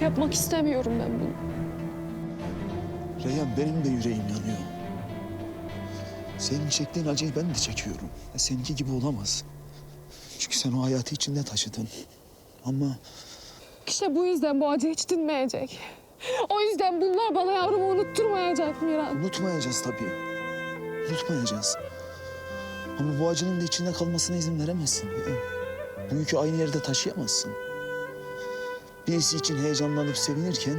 Yapmak istemiyorum ben bunu. Reyhan benim de yüreğim yanıyor. Senin çektiğin acıyı ben de çekiyorum. E, seninki gibi olamaz. Çünkü sen o hayatı içinde taşıdın. Ama İşte bu yüzden bu acı hiç dinmeyecek. O yüzden bunlar bana yavrumu unutturmayacak Miran. unutmayacağız tabii. Unutmayacağız. Ama bu acının da içinde kalmasına izin veremezsin. Reyhan. Bu yükü aynı yerde taşıyamazsın. Birisi için heyecanlanıp sevinirken...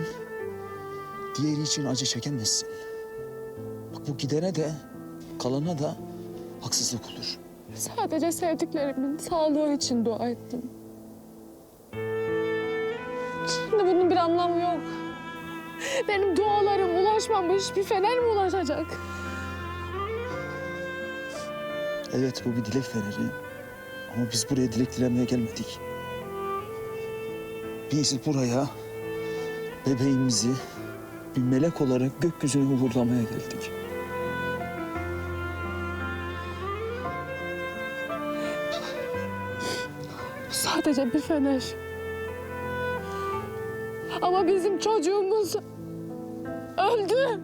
...diğeri için acı çekemezsin. Bak bu gidene de kalana da haksızlık olur. Sadece sevdiklerimin sağlığı için dua ettim. Şimdi bunun bir anlamı yok. Benim dualarım ulaşmamış bir fener mi ulaşacak? Evet bu bir dilek feneri. Ama biz buraya dilek dilemeye gelmedik. Biz buraya bebeğimizi bir melek olarak gökyüzüne uğurlamaya geldik. Sadece bir fener. Ama bizim çocuğumuz öldü.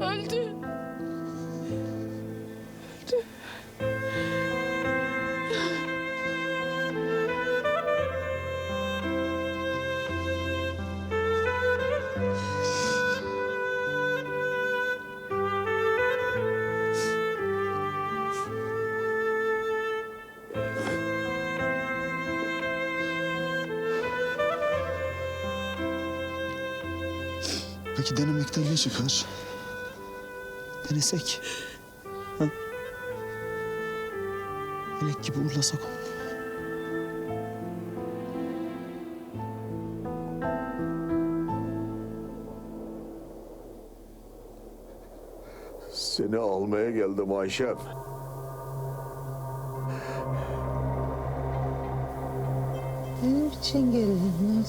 Öldü. Peki denemekten ne çıkar? Denesek. Ha? Melek gibi uğurlasak onu. Seni almaya geldim Ayşem. Benim için geldin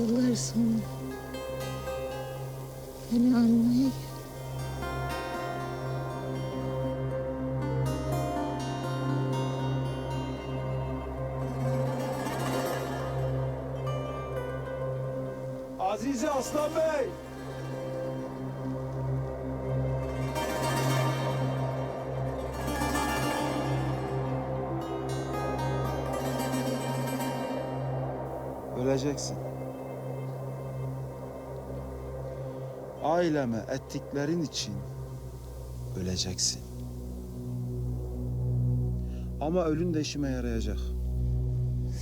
Yıllar sonra beni almaya gel. Azize Aslan Bey! Öleceksin. Aileme ettiklerin için öleceksin. Ama ölün de işime yarayacak.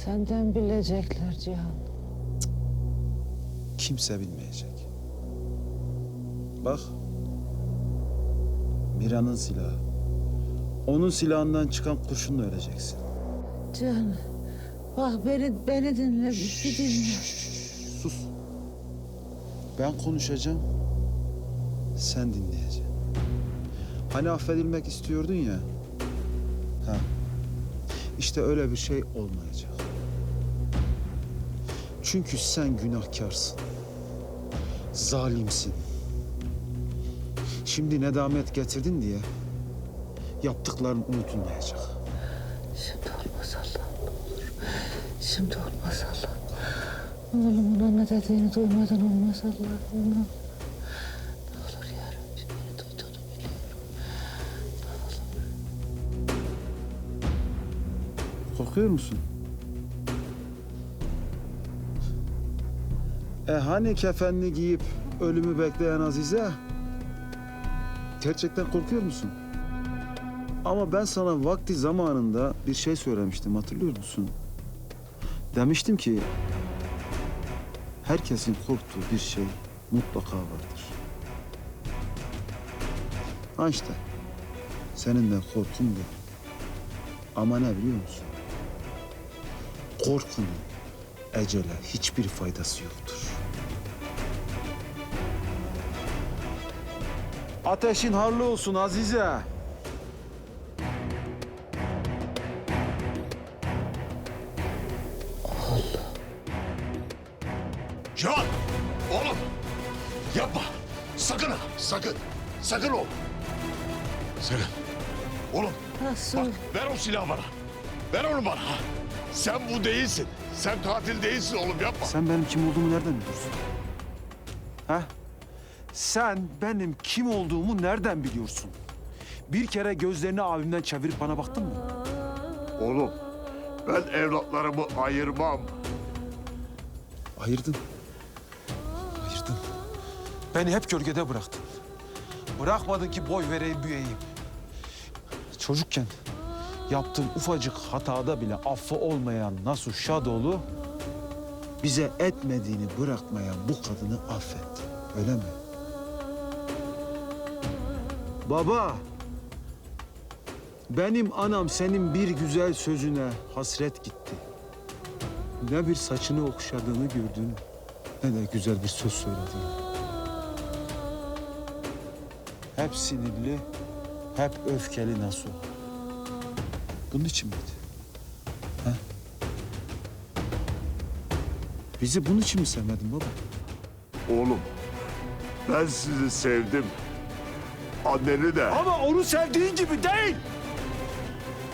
Senden bilecekler Cihan. Kimse bilmeyecek. Bak. Mira'nın silahı. Onun silahından çıkan kurşunla öleceksin. Cihan bak beni, beni dinle, bir dinle. Sus. Ben konuşacağım. Sen dinleyeceksin. Hani affedilmek istiyordun ya. Ha. İşte öyle bir şey olmayacak. Çünkü sen günahkarsın. Zalimsin. Şimdi nedamet getirdin diye yaptıkların unutulmayacak. Şimdi olmaz Allah'ım olur. Şimdi olmaz Allah'ım. Oğlumun ne dediğini duymadan olmaz Allah'ım Korkuyor musun? E hani kefenli giyip ölümü bekleyen Azize? Gerçekten korkuyor musun? Ama ben sana vakti zamanında bir şey söylemiştim hatırlıyor musun? Demiştim ki herkesin korktuğu bir şey mutlaka vardır. Ha işte senin de korkun bu. Ama ne biliyor musun? Korkunun ecele hiçbir faydası yoktur. Ateşin harlı olsun Azize. Can! Oğlum! Yapma! Sakın ha! Sakın! Sakın oğlum! Sakın! Oğlum Nasıl? bak ver o silahı bana. Ver onu bana. Sen bu değilsin. Sen katil değilsin oğlum yapma. Sen benim kim olduğumu nereden biliyorsun? Ha? Sen benim kim olduğumu nereden biliyorsun? Bir kere gözlerini abimden çevirip bana baktın mı? Oğlum ben evlatlarımı ayırmam. Ayırdın. Ayırdın. Beni hep gölgede bıraktın. Bırakmadın ki boy vereyim, büyüyeyim. Çocukken yaptığım ufacık hatada bile affı olmayan Nasuh Şadoğlu... ...bize etmediğini bırakmayan bu kadını affetti. Öyle mi? Baba, benim anam senin bir güzel sözüne hasret gitti. Ne bir saçını okşadığını gördüm, ne de güzel bir söz söylediğini. Hep sinirli, hep öfkeli Nasuh. Bunun için miydi? Ha? Bizi bunun için mi sevmedin baba? Oğlum ben sizi sevdim. Anneni de. Ama onu sevdiğin gibi değil.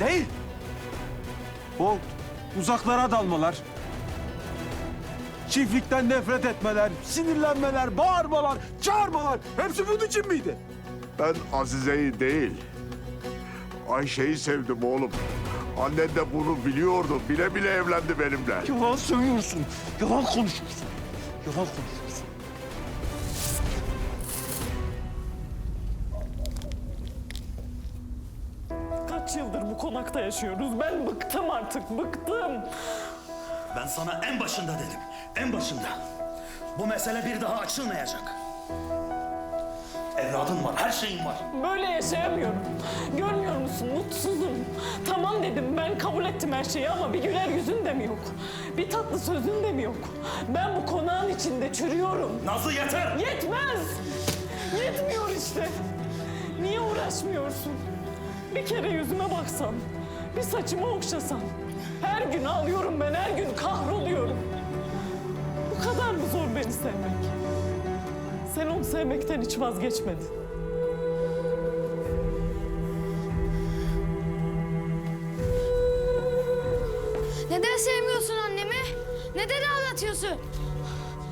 Değil. O uzaklara dalmalar. Çiftlikten nefret etmeler, sinirlenmeler, bağırmalar, çağırmalar. Hepsi bunun için miydi? Ben Azize'yi değil. Ayşe'yi sevdim oğlum. Annen de bunu biliyordu. Bile bile evlendi benimle. Yalan söylüyorsun, yalan konuşuyorsun. Yalan konuşuyorsun. Kaç yıldır bu konakta yaşıyoruz. Ben bıktım artık, bıktım. Ben sana en başında dedim. En başında. Bu mesele bir daha açılmayacak. Evladın var, her şeyin var. Böyle yaşayamıyorum. Görmüyor musun? Mutsuzum. Tamam dedim, ben kabul ettim her şeyi ama bir güler yüzün de mi yok? Bir tatlı sözün de mi yok? Ben bu konağın içinde çürüyorum. Nazlı yeter! Yetmez! Yetmiyor işte. Niye uğraşmıyorsun? Bir kere yüzüme baksan, bir saçımı okşasan. Her gün ağlıyorum ben, her gün kahroluyorum. Bu kadar mı zor beni sevmek? Sen onu sevmekten hiç vazgeçmedin. Neden sevmiyorsun annemi? Neden ağlatıyorsun?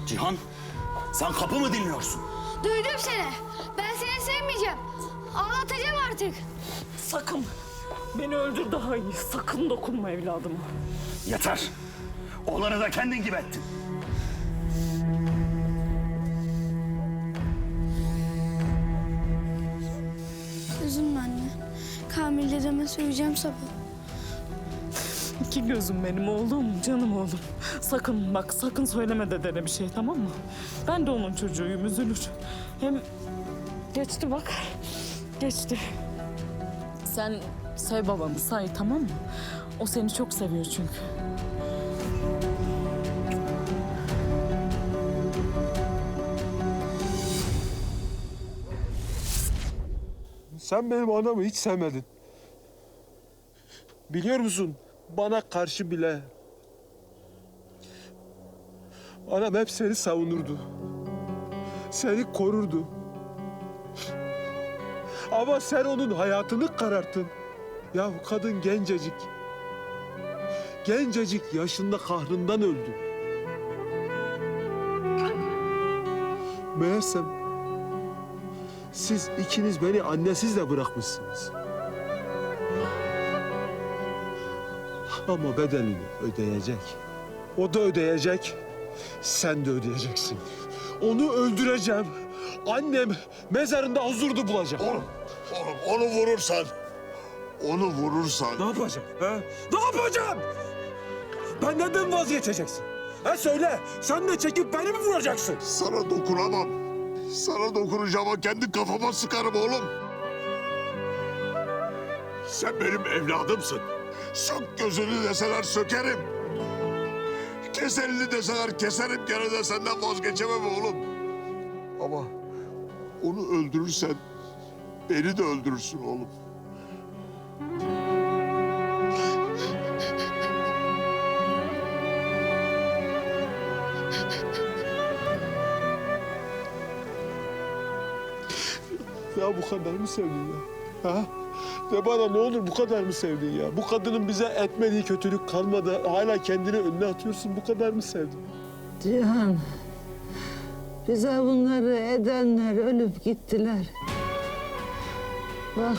Cihan, sen kapı mı dinliyorsun? Duydum seni. Ben seni sevmeyeceğim. Ağlatacağım artık. Sakın beni öldür daha iyi. Sakın dokunma evladıma. Yeter! Oğlanı da kendin gibi ettin. Kamil dedeme söyleyeceğim sabah. İki gözüm benim oğlum, canım oğlum. Sakın bak, sakın söyleme dedene bir şey tamam mı? Ben de onun çocuğuyum, üzülür. Hem geçti bak, geçti. Sen sev babanı, say tamam mı? O seni çok seviyor çünkü. Sen benim anamı hiç sevmedin. Biliyor musun? Bana karşı bile. Anam hep seni savunurdu. Seni korurdu. Ama sen onun hayatını kararttın. Ya kadın gencecik. Gencecik yaşında kahrından öldü. Meğersem siz ikiniz beni annesiz de bırakmışsınız. Ama bedelini ödeyecek. O da ödeyecek. Sen de ödeyeceksin. Onu öldüreceğim. Annem mezarında huzurdu bulacak. Oğlum, oğlum onu vurursan, onu vurursan Ne yapacağım? Ha? Ne yapacağım? Benden de mi vazgeçeceksin? Ha söyle. Sen de çekip beni mi vuracaksın? sana dokunamam. Sana dokunacağım ama kendi kafama sıkarım oğlum. Sen benim evladımsın. Sök gözünü deseler sökerim. Kes elini deseler keserim gene de senden vazgeçemem oğlum. Ama onu öldürürsen beni de öldürürsün oğlum. Ya bu kadar mı sevdin ya? Ha? De bana ne olur bu kadar mı sevdin ya? Bu kadının bize etmediği kötülük kalmadı. Hala kendini önüne atıyorsun. Bu kadar mı sevdin? Cihan, bize bunları edenler ölüp gittiler. Bak,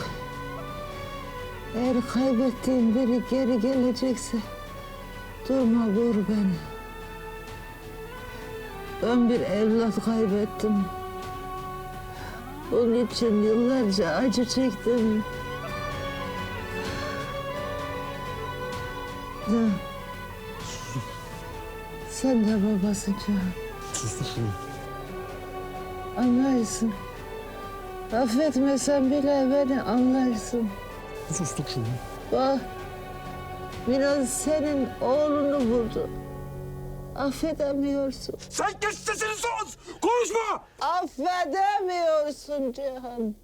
eğer kaybettiğim biri geri gelecekse durma vur beni. Ben bir evlat kaybettim. Onun için yıllarca acı çektim. Ya, sen de babasın Cihan. Anlarsın. Affetmesen bile beni anlarsın. Sustuk şunu. Bak, biraz senin oğlunu vurdu. Affedemiyorsun. Sen kes sesini sus! Konuşma! Affedemiyorsun Cihan.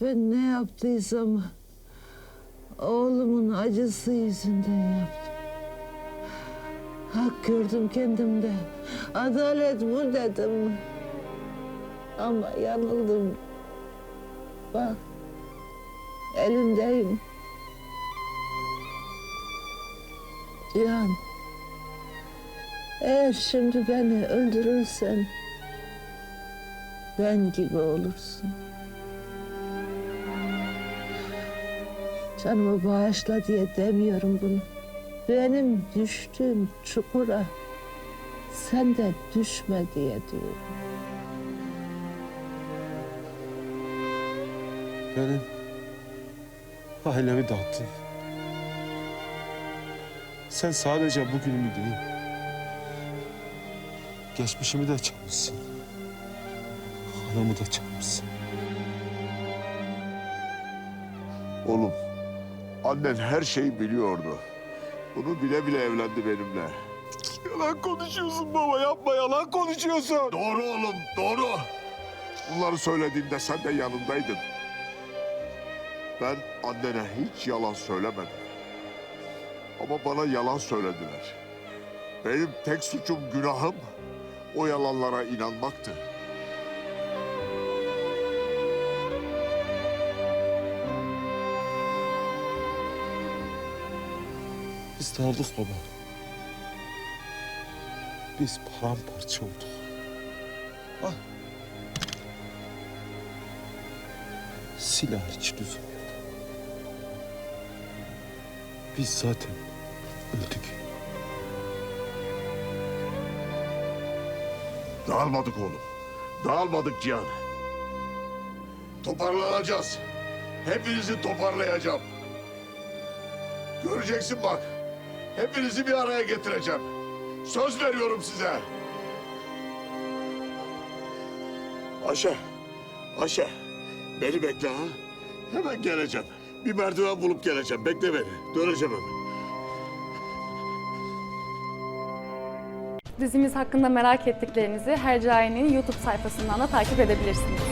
Ben ne yaptıysam oğlumun acısı yüzünden yaptım. Hak gördüm kendimde. Adalet bu dedim. Ama yanıldım. Bak, elindeyim. Cihan, eğer şimdi beni öldürürsen ben gibi olursun. Canımı bağışla diye demiyorum bunu. Benim düştüğüm çukura sen de düşme diye diyorum. Benim ailemi dağıttın. Sen sadece bugünümü değil, geçmişimi de çalmışsın. Anamı da çalmışsın. Oğlum, annen her şeyi biliyordu. Bunu bile bile evlendi benimle. Yalan konuşuyorsun baba, yapma yalan konuşuyorsun. Doğru oğlum, doğru. Bunları söylediğinde sen de yanındaydın. Ben annene hiç yalan söylemedim. Ama bana yalan söylediler. Benim tek suçum, günahım o yalanlara inanmaktı. Biz dağıldık baba. Biz paramparça olduk. Ah. Silah hiç yok. Biz zaten öldük. Dağılmadık oğlum. Dağılmadık Cihan. Toparlanacağız. Hepinizi toparlayacağım. Göreceksin bak. Hepinizi bir araya getireceğim. Söz veriyorum size. Ayşe. Ayşe. Beni bekle ha. Hemen geleceğim. Bir merdiven bulup geleceğim. Bekle beni. Döneceğim hemen. Dizimiz hakkında merak ettiklerinizi Hercai'nin YouTube sayfasından da takip edebilirsiniz.